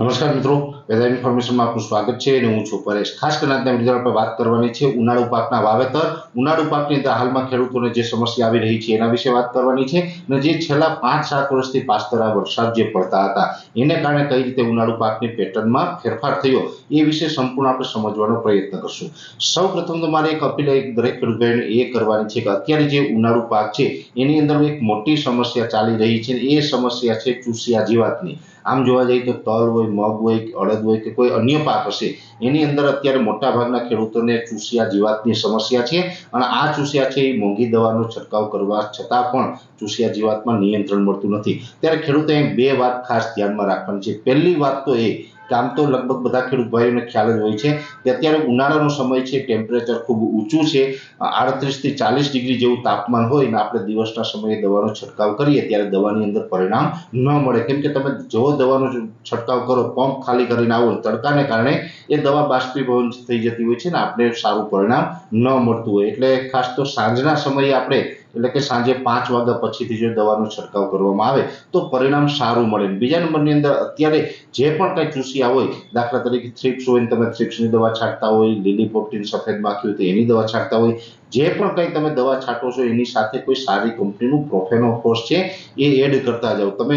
નમસ્કાર મિત્રો. વેધર ઇન્ફોર્મેશનમાં આપનું સ્વાગત છે અને હું છું પરેશ. ખાસ કરીને આજના વીડિયો આપણે વાત કરવાની છે ઉનાળુ પાકના વાવેતર. ઉનાળુ પાકની અંદર હાલમાં ખેડૂતોને જે સમસ્યા આવી રહી છે એના વિશે વાત કરવાની છે અને જે છેલ્લા પાંચ સાત વર્ષથી પાસ્તરા વરસાદ જે પડતા હતા, એને કારણે કઈ રીતે ઉનાળુ પાકની પેટર્નમાં ફેરફાર થયો, એ વિશે સંપૂર્ણ આપણે સમજવાનો પ્રયત્ન કરશું. સૌ પ્રથમ તો મારે એક અપીલ, એક દરેક ખેડૂત એ કરવાની છે કે અત્યારે જે ઉનાળુ પાક છે, એની અંદર એક મોટી સમસ્યા ચાલી રહી છે એ સમસ્યા છે ચૂસિયા જીવાતની. આમ જોવા જઈએ તો તલ હોય, મગ હોય કે અડદ હોય કે કોઈ અન્ય પાક હશે, એની અંદર અત્યારે મોટાભાગના ખેડૂતોને ચૂસિયા જીવાતની સમસ્યા છે અને આ ચૂસિયા છે એ મોંઘી દવાનો છંટકાવ કરવા છતાં પણ ચૂસિયા જીવાતમાં નિયંત્રણ મળતું નથી. ત્યારે ખેડૂતોએ બે વાત ખાસ ધ્યાનમાં રાખવાની છે. પહેલી વાત તો એ આમ તો લગભગ બધા ખેડૂત ભાઈઓને ખ્યાલ જ હોય છે કે અત્યારે ઉનાળાનો સમય છે ટેમ્પરેચર ખૂબ ઊંચું છે, આડત્રીસથી ચાલીસ ડિગ્રી જેવું તાપમાન હોય ને આપણે દિવસના સમયે દવાનો છંટકાવ કરીએ ત્યારે દવાની અંદર પરિણામ ન મળે. કેમ કે તમે જો દવાનો છંટકાવ કરો, પંપ ખાલી કરીને આવો તડકાને કારણે એ દવા બાષ્પીભવન થઈ જતી હોય છે ને આપણે સારું પરિણામ ન મળતું હોય. એટલે ખાસ તો સાંજના સમયે આપણે એટલે કે સાંજે પાંચ વાગ્યા પછીથી જો દવાનો છંટકાવ કરવામાં આવે, તો પરિણામ સારું મળે. બીજા નંબરની અંદર અત્યારે જે પણ કંઈ ચૂસિયા હોય, દાખલા તરીકે થ્રિપ્સ હોય તમે થ્રિપ્સની દવા છાંટતા હોય, લીલી પોપટીન સફેદ માખી હોય તો એની દવા છાંટતા હોય જે પણ કંઈ તમે દવા છાંટો છો, એની સાથે કોઈ સારી કંપનીનું પ્રોફેનોફોસ છે, એ એડ કરતા જાઓ. તમે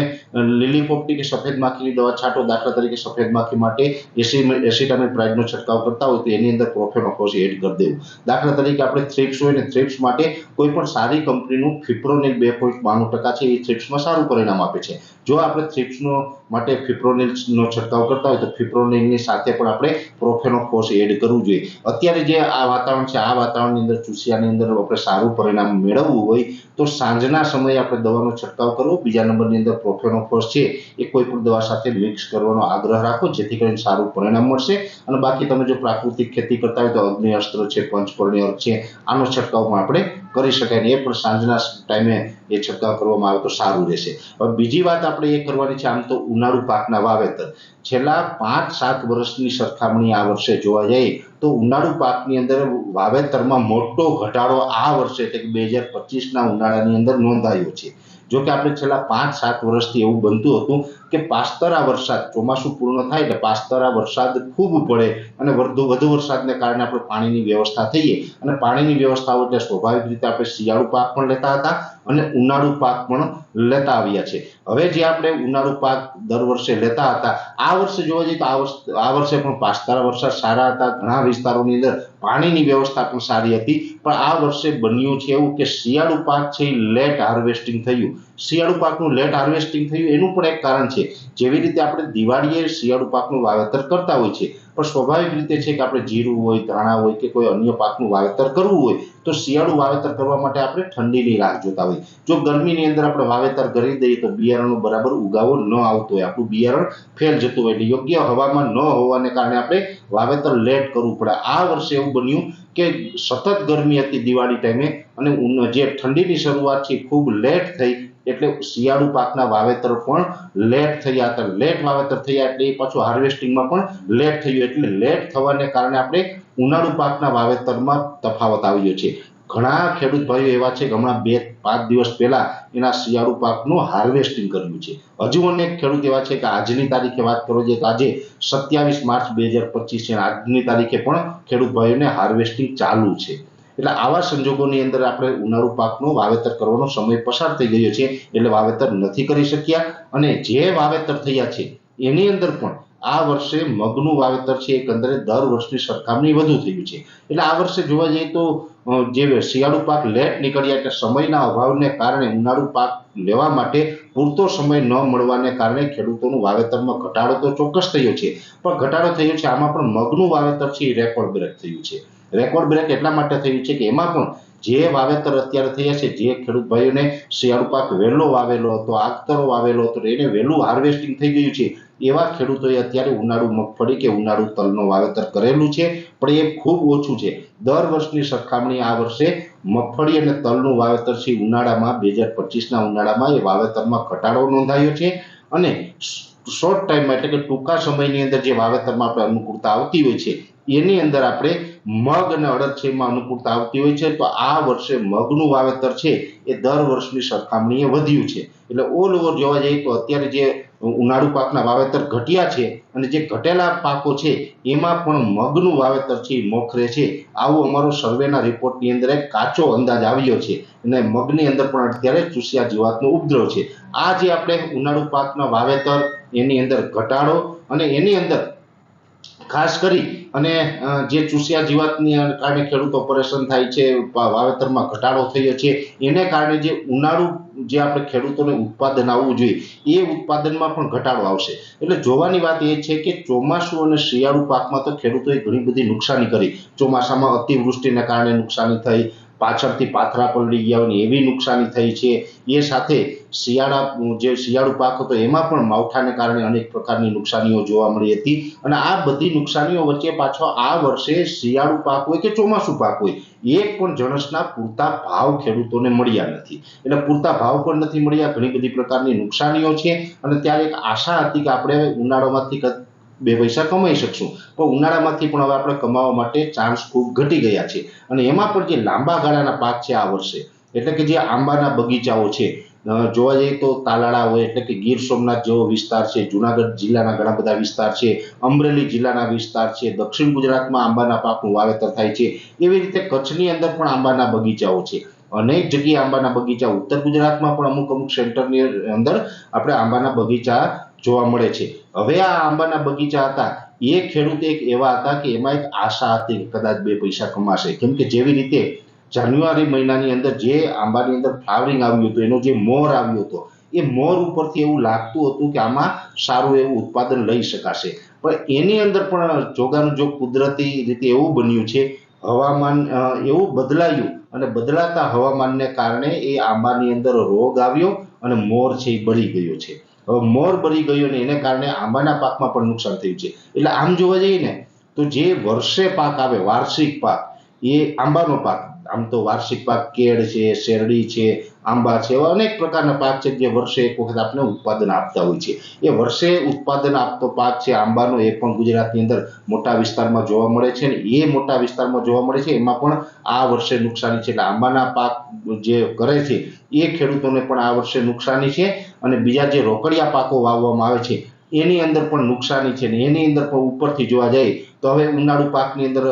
લીલી પોપટી કે સફેદ માખીની દવા છાંટો, દાખલા તરીકે સફેદ માખી માટે એસી એસિટામિપ્રાઇડનો છંટકાવ કરતા હોય તો એની અંદર પ્રોફેનોફોસ એડ કરી દેવું. દાખલા તરીકે આપણે થ્રિપ્સ હોય ને થ્રિપ્સ માટે કોઈ પણ સારી કંપનીનું ફિપ્રોનિલ બે પોઈન્ટ બાણું ટકા છે, એ થ્રિપ્સમાં સારું પરિણામ આપે છે. જો આપણે થ્રિપ્સનો માટે ફિપ્રોનિલ્સનો છંટકાવ કરતા હોય તો ફિપ્રોનિલની સાથે પણ આપણે પ્રોફેનોફોસ એડ કરવું જોઈએ. અત્યારે જે આ વાતાવરણ છે, આ વાતાવરણની અંદર ચૂસિયાની અંદર આપણે સારું પરિણામ મેળવવું હોય તો સાંજના સમયે આપણે દવાનો છંટકાવ કરવો. બીજા નંબરની અંદર પ્રોફેનોફોસ છે, એ કોઈ પણ દવા સાથે મિક્સ કરવાનો આગ્રહ રાખો, જેથી કરીને સારું પરિણામ મળશે. અને બાકી તમે જો પ્રાકૃતિક ખેતી કરતા હોય તો અગ્નિ અસ્ત્ર છે પંચપર્ણી અર્ક છે, આનો છંટકાવ પણ આપણે કરી શકાય ને એ પણ સાંજના ટાઈમે એ છંટકાવ કરવામાં આવે તો સારું રહેશે. હવે બીજી વાત આપણે એ કરવાની છે, આમ તો ઉનાળુ પાકના વાવેતર. છેલ્લા પાંચ સાત વર્ષની સરખામણી આ વર્ષે જોવા જઈએ તો ઉનાળુ પાકની અંદર વાવેતરમાં મોટો ઘટાડો આ વર્ષે એટલે કે બે હજાર પચીસના ઉનાળાની અંદર નોંધાયો છે. જો કે આપણે છેલ્લા પાંચ સાત વર્ષથી એવું બનતું હતું કે પાસ્તરા વરસાદ ચોમાસું પૂર્ણ થાય એટલે પાસ્તરા વરસાદ ખૂબ પડે અને વધુ વધુ વરસાદને કારણે આપણે પાણીની વ્યવસ્થા થઈએ. અને પાણીની વ્યવસ્થા એટલે સ્વાભાવિક રીતે આપણે શિયાળુ પાક પણ લેતા હતા અને ઉનાળુ પાક પણ લેતા આવ્યા છે. હવે જે આપણે ઉનાળુ પાક દર વર્ષે લેતા હતા, આ વર્ષે જોવા જઈએ તો આ વર્ષ પણ પાસ્તરા વરસાદ સારા હતા. ઘણા વિસ્તારોની અંદર પાણીની વ્યવસ્થા પણ સારી હતી. પણ આ વર્ષે બન્યું છે એવું કે શિયાળુ પાક છે લેટ હાર્વેસ્ટિંગ થયું. શિયાળુ પાકનું લેટ હાર્વેસ્ટિંગ થયું, એનું પણ એક કારણ છે. જેવી રીતે આપણે દિવાળીએ શિયાળુ પાકનું વાવેતર કરતા હોય છે, પણ સ્વાભાવિક રીતે છે કે આપણે જીરું હોય, ધાણા હોય કે કોઈ અન્ય પાકનું વાવેતર કરવું હોય, તો શિયાળુ વાવેતર કરવા માટે આપણે ઠંડીની રાહ જોતા હોય. જો ગરમીની અંદર આપણે વાવેતર કરી દઈએ તો બિયારણનો બરાબર ઉગાવો ન આવતો હોય. આપણું બિયારણ ફેલ જતું હોય એટલે યોગ્ય હવામાન ન હોવાને કારણે આપણે વાવેતર લેટ કરવું પડે. આ વર્ષે એવું બન્યું કે સતત ગરમી હતી દિવાળી ટાઈમે અને જે ઠંડીની શરૂઆત છે ખૂબ લેટ થઈ એટલે શિયાળુ પાકના વાવેતર પણ લેટ થયા હતા. લેટ વાવેતર થયા એટલે એ પાછું હાર્વેસ્ટિંગમાં પણ લેટ થયું. એટલે લેટ થવાને કારણે આપણે ઉનાળુ પાકના વાવેતરમાં તફાવત આવ્યો છે. ઘણા ખેડૂત ભાઈઓ એવા છે કે હમણાં બે, પાંચ દિવસ પહેલા એના શિયાળુ પાકનું હાર્વેસ્ટિંગ કર્યું છે. હજુ અનેક ખેડૂત એવા છે કે આજની તારીખે વાત કરો જે તો આજે સત્યાવીસ માર્ચ બે હજાર પચીસ છે આજની તારીખે પણ ખેડૂત ભાઈઓને હાર્વેસ્ટિંગ ચાલુ છે. એટલે આવા સંજોગોની અંદર આપણે ઉનાળુ પાકનું વાવેતર કરવાનો સમય પસાર થઈ ગયો છે, એટલે વાવેતર નથી કરી શક્યા. અને જે વાવેતર થયા છે, એની અંદર પણ આ વર્ષે મગનું વાવેતર છે, એકંદરે દર વર્ષની સરખામણી વધુ થયું છે. એટલે આ વર્ષે જોવા જઈએ તો જે શિયાળુ પાક લેટ નીકળ્યા એટલે સમયના અભાવને કારણે ઉનાળુ પાક લેવા માટે પૂરતો સમય ન મળવાને કારણે ખેડૂતોનું વાવેતરમાં ઘટાડો તો ચોક્કસ થયો છે, પણ ઘટાડો થયો છે, આમાં પણ મગનું વાવેતર છે, એ રેકોર્ડ બ્રેક થયું છે. રેકોર્ડ બ્રેક એટલા માટે થયું છે કે એમાં પણ જે વાવેતર અત્યારે થયા છે, જે ખેડૂત ભાઈઓને શિયાળુ પાક વહેલો વાવેલો હતો આગતરો વાવેલો હતો, એને વહેલું હાર્વેસ્ટિંગ થઈ ગયું છે. એવા ખેડૂતોએ અત્યારે ઉનાળુ મગફળી કે ઉનાળુ તલનું વાવેતર કરેલું છે, પણ એ ખૂબ ઓછું છે. દર વર્ષની સરખામણી આ વર્ષે મગફળી અને તલનું વાવેતર છે ઉનાળામાં, બે હજાર પચીસના ઉનાળામાં એ વાવેતરમાં ઘટાડો નોંધાયો છે અને શોર્ટ ટાઈમમાં એટલે કે ટૂંકા સમયની અંદર જે વાવેતરમાં આપણે અનુકૂળતા આવતી હોય છે, એની અંદર આપણે મગ અને અડદ એમાં અનુકૂળતા આવતી હોય છે, તો આ વર્ષે મગનું વાવેતર છે એ દર વર્ષની સરખામણીએ વધ્યું છે. એટલે ઓલ ઓવર જોવા જઈએ તો અત્યારે જે ઉનાળુ પાકના વાવેતર ઘટ્યા છે અને જે ઘટેલા પાકો છે, એમાં પણ મગનું વાવેતર છે મોખરે છે. આવો અમારો સર્વેના રિપોર્ટની અંદર એક કાચો અંદાજ આવ્યો છે અને મગની અંદર પણ અત્યારે ચૂસિયા જીવાતનો ઉપદ્રવ છે. આ જે આપણે ઉનાળુ પાકના વાવેતર, એની અંદર ઘટાડો અને એની અંદર ખાસ કરી અને જે ચૂસ્યા જીવાતની કારણે ખેડૂતો પરેશાન થાય છે વાવેતરમાં ઘટાડો થયો છે, એને કારણે જે ઉનાળુ જે આપણે ખેડૂતોને ઉત્પાદન આવવું જોઈએ, એ ઉત્પાદનમાં પણ ઘટાડો આવશે. એટલે જોવાની વાત એ છે કે ચોમાસું અને શિયાળુ પાકમાં તો ખેડૂતોએ ઘણી બધી નુકસાની કરી. ચોમાસામાં અતિવૃષ્ટિને કારણે નુકસાની થઈ પાછળથી પાથરા પલળી ગયા હોય એવી નુકસાની થઈ છે. એ સાથે શિયાળા જે શિયાળુ પાક હતો, એમાં પણ માવઠાને કારણે અનેક પ્રકારની નુકસાનીઓ જોવા મળી હતી. અને આ બધી નુકસાનીઓ વચ્ચે પાછો આ વર્ષે શિયાળુ પાક હોય કે ચોમાસું પાક હોય, એક પણ જણસના પૂરતા ભાવ ખેડૂતોને મળ્યા નથી. એટલે પૂરતા ભાવ પણ નથી મળ્યા, ઘણી બધી પ્રકારની નુકસાનીઓ છે. અને ત્યારે એક આશા હતી કે આપણે ઉનાળામાંથી બે પૈસા કમાઈ શકશું. પણ ઉનાળામાંથી પણ હવે આપણે કમાવા માટે ચાન્સ ખૂબ ઘટી ગયા છે. અને એમાં પણ જે લાંબા ગાળાના પાક છે આ વર્ષે, એટલે કે જે આંબાના બગીચાઓ છે જોવા જઈએ તો તાલાળા હોય, એટલે કે ગીર સોમનાથ જેવો વિસ્તાર છે, જુનાગઢ જિલ્લાના ઘણા બધા વિસ્તાર છે, અમરેલી જિલ્લાના વિસ્તાર છે, દક્ષિણ ગુજરાતમાં આંબાના પાકનું વાવેતર થાય છે, એવી રીતે કચ્છની અંદર પણ આંબાના બગીચાઓ છે. અનેક જગ્યાએ આંબાના બગીચા, ઉત્તર ગુજરાતમાં પણ અમુક અમુક સેન્ટરની અંદર આપણે આંબાના બગીચા જોવા મળે છે. હવે આ આંબાના બગીચા હતા. એ ખેડૂત એક એવા હતા કે એમાં એક આશા હતી કદાચ બે પૈસા કમાશે. કેમ કે જેવી રીતે જાન્યુઆરી મહિનાની અંદર જે આંબાની અંદર ફ્લાવરિંગ આવ્યું હતું, એનો જે મોર આવ્યો હતો, એ મોર ઉપરથી એવું લાગતું હતું કે આમાં સારું એવું ઉત્પાદન લઈ શકાશે. પણ એની અંદર પણ જોગાનું જો કુદરતી રીતે એવું બન્યું છે, હવામાન એવું બદલાયું અને બદલાતા હવામાનને કારણે એ આંબાની અંદર રોગ આવ્યો અને મોર છે એ બળી ગયો છે. મોર બળી ગયો ને એને કારણે આંબાના પાકમાં પણ નુકસાન થયું છે. એટલે આમ જોવા જઈએ ને, તો જે વર્ષે પાક આવે, વાર્ષિક પાક, એ આંબાનો પાક આમ તો વાર્ષિક પાક કેળ છે, શેરડી છે, આંબા છે, એવા અનેક પ્રકારના પાક છે જે વર્ષે એક વખત આપણે ઉત્પાદન આપતા હોય છે. એ વર્ષે ઉત્પાદન આપતો પાક છે આંબાનો એ પણ ગુજરાતની અંદર મોટા વિસ્તારમાં જોવા મળે છે ને એ મોટા વિસ્તારમાં જોવા મળે છે. એમાં પણ આ વર્ષે નુકસાની છે. એટલે આંબાના પાક જે કરે છે એ ખેડૂતોને પણ આ વર્ષે નુકસાની છે અને બીજા જે રોકડિયા પાકો વાવવામાં આવે છે એની અંદર પણ નુકસાની છે ને એની અંદર પણ ઉપરથી જોવા જાય તો હવે ઉનાળુ પાકની અંદર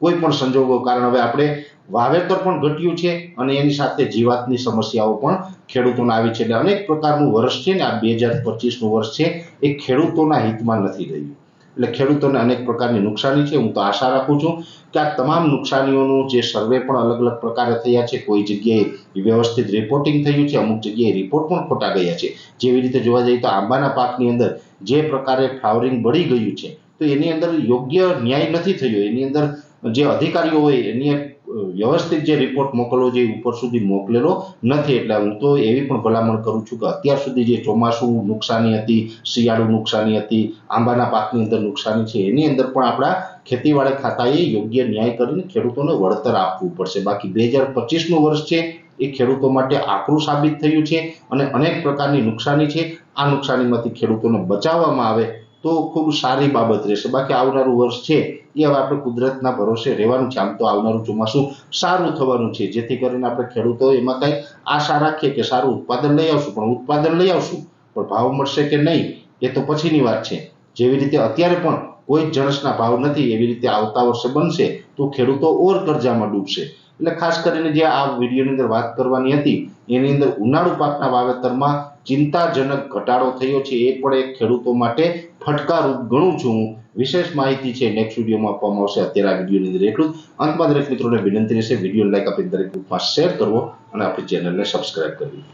કોઈ પણ સંજોગો કારણ હવે આપણે વાવેતર પણ ઘટ્યું છે અને એની સાથે જીવાતની સમસ્યાઓ પણ ખેડૂતોને આવી છે. એટલે અનેક પ્રકારનું વર્ષ છે ને આ બે હજાર પચીસનું વર્ષ છે, એ ખેડૂતોના હિતમાં નથી રહ્યું. એટલે ખેડૂતોને અનેક પ્રકારની નુકસાની છે, હું તો આશા રાખું છું કે આ તમામ નુકસાનીઓનું જે સર્વે પણ અલગ અલગ પ્રકારે થયા છે, કોઈ જગ્યાએ વ્યવસ્થિત રિપોર્ટિંગ થયું છે, અમુક જગ્યાએ રિપોર્ટ પણ ખોટા ગયા છે. જેવી રીતે જોવા જઈએ તો આંબાના પાકની અંદર જે પ્રકારે ફ્લાવરિંગ બળી ગયું છે, તો એની અંદર યોગ્ય ન્યાય નથી થયો. એની અંદર જે અધિકારીઓ હોય, એની વ્યવસ્થિત જે રિપોર્ટ મોકલવો જોઈએ ઉપર સુધી મોકલેલો નથી. એટલે હું તો એવી પણ ભલામણ કરું છું કે અત્યાર સુધી જે ચોમાસું નુકસાની હતી, શિયાળુ નુકસાની હતી, આંબાના પાકની અંદર નુકસાની છે, એની અંદર પણ આપણા ખેતીવાડી ખાતાએ યોગ્ય ન્યાય કરીને ખેડૂતોને વળતર આપવું પડશે. બાકી બે હજાર પચીસનું વર્ષ છે, એ ખેડૂતો માટે આકરું સાબિત થયું છે અને અનેક પ્રકારની નુકસાની છે. આ નુકસાનીમાંથી ખેડૂતોને બચાવવામાં આવે તો ખૂબ સારી બાબત રહેશે. બાકી આવનારું વર્ષ છે એ હવે આપણે કુદરતના ભરોસે રહેવાનું છે આમ તો આવનારું ચોમાસું સારું થવાનું છે. જેથી કરીને આપણે ખેડૂતો એમાં કંઈ આશા રાખીએ કે સારું ઉત્પાદન લઈ આવશું, પણ ઉત્પાદન લઈ આવશું, પણ ભાવ મળશે કે નહીં, એ તો પછીની વાત છે. જેવી રીતે અત્યારે પણ કોઈ જણસના ભાવ નથી, એવી રીતે આવતા વર્ષે બનશે, તો ખેડૂતો ઓર કરજામાં ડૂબશે. એટલે ખાસ કરીને જે આ વિડીયોની અંદર વાત કરવાની હતી, એની અંદર ઉનાળુ પાકના વાવેતરમાં ચિંતાજનક ઘટાડો થયો છે. એ પણ એક ખેડૂતો માટે ફટકારૂપ ગણું છું વિશેષ માહિતી છે નેક્સ્ટ વિડીયોમાં આપવામાં આવશે. અત્યારે આ વિડીયોની અંદર એટલું જ. અંતમાં દરેક મિત્રોને વિનંતી રહેશે વીડિયો લાઈક આપીને દરેક ગ્રુપમાં શેર કરવો અને આપણી ચેનલને સબસ્ક્રાઇબ કરવી.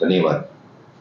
ધન્યવાદ.